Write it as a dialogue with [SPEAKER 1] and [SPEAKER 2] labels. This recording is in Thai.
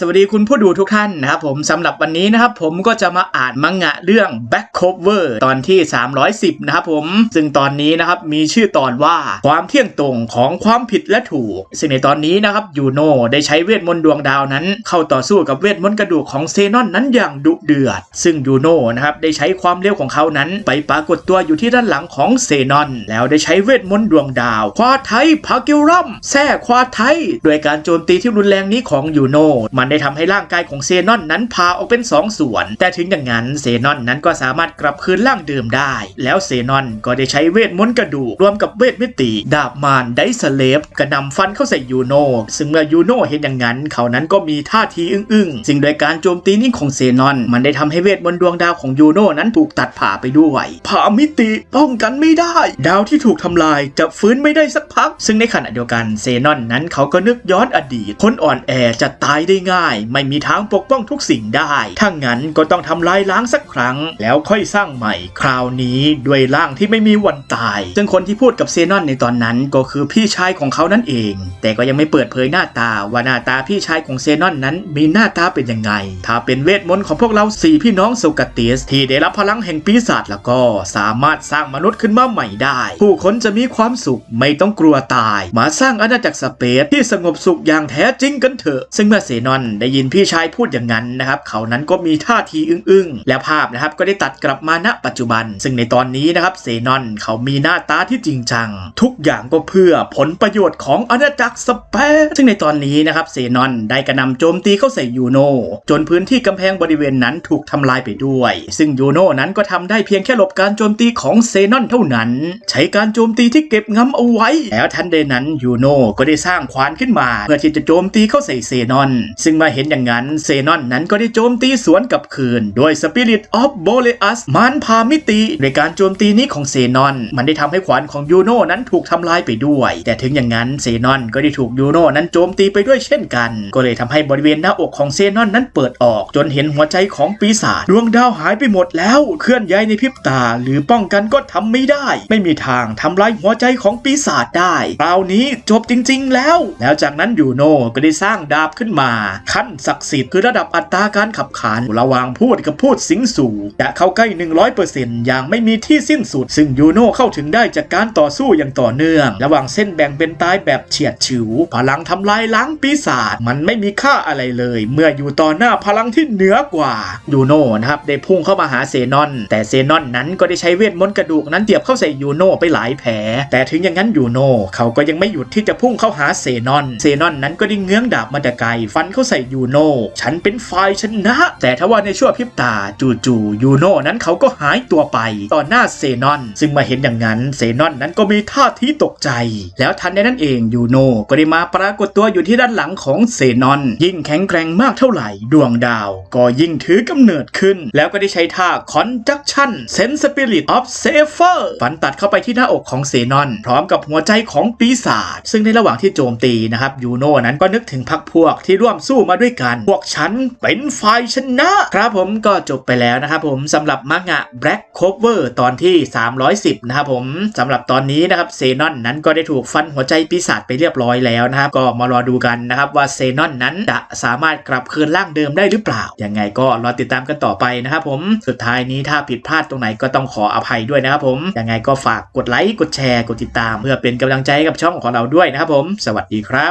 [SPEAKER 1] สวัสดีคุณผู้ดูทุกท่านนะครับผมสำหรับวันนี้นะครับผมก็จะมาอ่านมังงะเรื่อง Back Cover ตอนที่ 310 นะครับผมซึ่งตอนนี้นะครับมีชื่อตอนว่าความเที่ยงตรงของความผิดและถูก ซึ่งในตอนนี้นะครับยูโนได้ใช้เวทมนต์ดวงดาวนั้น เข้าต่อสู้กับเวทมนต์กระดูกของเซนอนนั้นอย่างดุเดือด ซึ่งยูโนนะครับได้ใช้ความเร็วของเขานั้น ไปปรากฏตัวอยู่ที่ด้านหลังของเซนอน แล้วได้ใช้เวทมนต์ดวงดาว ควาไทพากิลรัมแท้ควาไทโดยการโจมตีที่รุนแรงนี้ของยูโนมันได้ทำให้ร่างกายของเซนอนนั้นพาออกเป็นสองส่วน แต่ถึงอย่างนั้นเซนอนนั้นก็สามารถกลับคืนร่างเดิมได้ แล้วเซนอนก็ได้ใช้เวทมนต์กระดูกรวมกับเวทมิติ ดาบมารไดสเลฟกระนำฟันเข้าใส่ยูโนซึ่งเมื่อยูโนเห็นอย่างนั้น เขานั้นก็มีท่าทีอึ้งๆซึ่งโดยการโจมตีนี้ของเซนอน มันได้ทำให้เวทมนต์ดวงดาวของยูโนนั้นถูกตัดผ่าไปด้วยผ่ามิติป้องกันไม่ได้ ดาวที่ถูกทำลายจะฟื้นไม่ได้สักพัก ซึ่งในขณะเดียวกันเซนอนนั้นเขาก็นึกย้อนอดีตคนอ่อนแอจะตายได้ง่ายไม่มีทางปกป้องทุกสิ่งได้ถ้างั้นก็ต้องทำลายล้างสักครั้ง แล้วค่อยสร้างใหม่ คราวนี้ด้วยร่างที่ไม่มีวันตาย ซึ่งคนที่พูดกับเซนอนในตอนนั้นก็คือพี่ชายของเขานั่นเอง แต่ก็ยังไม่เปิดเผยหน้าตาว่าหน้าตาพี่ชายของเซนอนนั้นมีหน้าตาเป็นยังไง ถ้าเป็นเวทมนต์ของพวกเราสี่พี่น้องโซกาติสที่ได้รับพลังแห่งปีศาจแล้วก็สามารถสร้างมนุษย์ขึ้นมาใหม่ได้ ผู้คนจะมีความสุขไม่ต้องกลัวตาย มาสร้างอาณาจักรสเปซที่สงบสุขอย่างแท้จริงกันเถอะ ซึ่งเมื่อเซนอนได้ยินพี่ชายพูดอย่างนั้นนะครับ เขานั้นก็มีท่าทีอึ้งๆ และภาพนะครับก็ได้ตัดกลับมาณปัจจุบัน ซึ่งในตอนนี้นะครับเซนอนเขามีหน้าตาที่จริงจัง ทุกอย่างก็เพื่อผลประโยชน์ของอาณาจักรสเปซซึ่งในตอนนี้นะครับเซนอนได้กระนำโจมตีเข้าใส่ยูโนจนพื้นที่กำแพงบริเวณนั้นถูกทำลายไปด้วย ซึ่งยูโนนั้นก็ทำได้เพียงแค่หลบการโจมตีของเซนอนเท่านั้น ใช้การโจมตีที่เก็บงำเอาไว้ แล้วทันใดนั้นยูโนก็ได้สร้างควานขึ้นมา เพื่อที่จะโจมตีเข้าใส่เซนอน ซึ่งมาเห็นอย่างนั้นเซนอนนั้นก็ได้โจมตีสวนกลับคืนโดยสปิริตออฟโบเลอัสมานพามิติในการโจมตีนี้ของเซนอน มันได้ทำให้ขวานของยูโนนั้นถูกทำลายไปด้วย แต่ถึงอย่างนั้นเซนอนก็ได้ถูกยูโนนั้นโจมตีไปด้วยเช่นกัน ก็เลยทำให้บริเวณหน้าอกของเซนอนนั้นเปิดออก จนเห็นหัวใจของปีศาจดวงดาวหายไปหมดแล้ว เคลื่อนย้ายในพริบตา หรือป้องกันก็ทำไม่ได้ ไม่มีทางทำลายหัวใจของปีศาจได้คราวนี้จบจริง ๆ แล้ว แล้วจากนั้นยูโนก็ได้สร้างดาบขึ้นมาขั้นศักดิ์สิทธิ์คือระดับอัตราการขับขานระหว่างพูดกับพูดสิงสู่ จะเข้าใกล้ 100%อย่างไม่มีที่สิ้นสุด ซึ่งยูโนเข้าถึงได้จากการต่อสู้อย่างต่อเนื่อง ระหว่างเส้นแบ่งเป็นตายแบบเฉียดฉิว พลังทำลายล้างปีศาจมันไม่มีค่าอะไรเลย เมื่ออยู่ต่อหน้าพลังที่เหนือกว่ายูโนนะครับได้พุ่งเข้ามาหาเซนอน แต่เซนอนนั้นก็ได้ใช้เวทมนต์กระดูกนั้นเตียบเข้าใส่ยูโนไปหลายแผลแต่ถึงอย่างนั้นยูโนเขาก็ยังไม่หยุดที่จะพุ่งเข้าหาเซนอน เซนอนนั้นก็ได้เงื้องดาบมาแต่ไกลฟันเข้าใส่ยูโน่ฉันเป็นฝ่ายชนะ แต่ทว่าในชั่วพริบตาจู่ๆยูโน่นั้นเขาก็หายตัวไปต่อหน้าเซนอน ซึ่งมาเห็นอย่างนั้นเซนอนนั้นก็มีท่าทีตกใจ แล้วทันใดนั้นเองยูโน่ก็ได้มาปรากฏตัวอยู่ที่ด้านหลังของเซนอน ยิ่งแข็งแกร่งมากเท่าไหร่ดวงดาว ก็ยิ่งถือกำเนิดขึ้น แล้วก็ได้ใช้ท่าคอนจักชั่นเซนสปิริตออฟเซฟเฟอร์ฟันตัดเข้าไปที่หน้าอกของเซนอน พร้อมกับหัวใจของปีศาจซึ่งในระหว่างที่โจมตีนะครับยูโน่นั้นก็นึกถึงพักพวกที่ร่วมสู้มาด้วยกัน พวกฉันเป็นฝ่ายชนะครับผมก็จบไปแล้วนะครับผมสำหรับมังงะ Black Cover ตอนที่ 310 นะครับผมสำหรับตอนนี้นะครับเซนอนนั้นก็ได้ถูกฟันหัวใจปีศาจไปเรียบร้อยแล้วนะครับ ก็มารอดูกันนะครับว่าเซนอนนั้นจะสามารถกลับคืนร่างเดิมได้หรือเปล่า ยังไงก็รอติดตามกันต่อไปนะครับผมสุดท้ายนี้ถ้าผิดพลาดตรงไหนก็ต้องขออภัยด้วยนะครับผมยังไงก็ฝากกดไลค์กดแชร์กดติดตาม เพื่อเป็นกำลังใจให้กับช่องของเราด้วยนะครับผม สวัสดีครับ